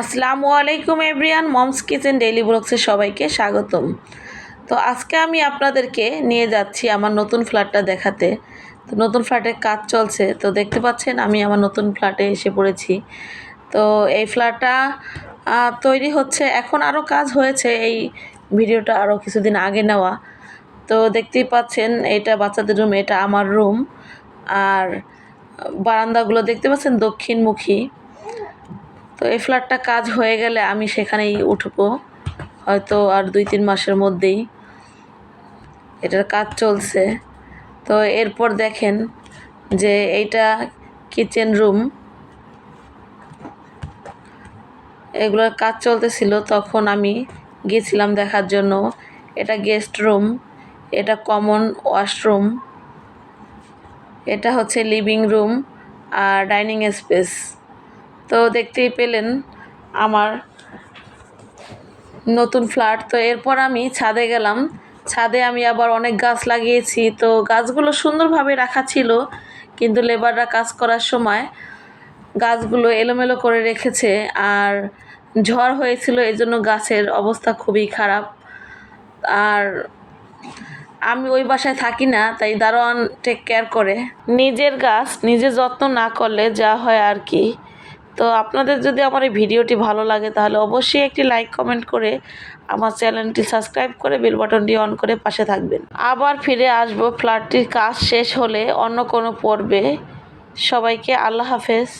আসসালামু আলাইকুম everyone, mom's kitchen daily ব্লগসে সবাইকে স্বাগতম। তো আজকে আমি আপনাদেরকে নিয়ে যাচ্ছি আমার নতুন ফ্ল্যাটটা দেখাতে। তো নতুন ফ্ল্যাটের কাজ চলছে, তো দেখতে পাচ্ছেন আমি আমার নতুন ফ্ল্যাটে এসে পড়েছি। তো এই ফ্ল্যাটটা তৈরি হচ্ছে, এখন আরও কাজ হয়েছে এই ভিডিওটা আরও কিছুদিন আগে নেওয়া। তো দেখতেই পাচ্ছেন, এটা বাচ্চাদের রুম, এটা আমার রুম। আর বারান্দাগুলো দেখতে পাচ্ছেন দক্ষিণমুখী। তো এই ফ্ল্যাটটা কাজ হয়ে গেলে আমি সেখানেই উঠবো। হয়তো আর দুই তিন মাসের মধ্যেই। এটার কাজ চলছে। তো এরপর দেখেন যে এইটা কিচেন রুম এগুলোর কাজ চলতেছিল, তখন আমি গেছিলাম দেখার জন্য। এটা গেস্ট রুম এটা কমন ওয়াশরুম এটা হচ্ছে লিভিং রুম আর ডাইনিং স্পেস তো দেখতেই পেলেন আমার নতুন ফ্ল্যাট। তো এরপর আমি ছাদে গেলাম। ছাদে আমি আবার অনেক গাছ লাগিয়েছি। তো গাছগুলো সুন্দরভাবে রাখা ছিল, কিন্তু লেবাররা কাজ করার সময় গাছগুলো এলোমেলো করে রেখেছে আর ঝড় হয়েছিল এই জন্য গাছের অবস্থা খুবই খারাপ। আর আমি ওই বাসায় থাকি না, তাই দারোয়ান টেক কেয়ার করে। নিজের গাছ নিজে যত্ন না করলে যা হয় আর কি। তো আপনাদের যদি আমার এই ভিডিওটি ভালো লাগে, তাহলে অবশ্যই একটি লাইক কমেন্ট করে আমার চ্যানেলটি সাবস্ক্রাইব করে বেল বাটনটি অন করে পাশে থাকবেন। আবার ফিরে আসব ফ্ল্যাটটির কাজ শেষ হলে অন্য কোনো পর্বে। সবাইকে আল্লাহ হাফেজ।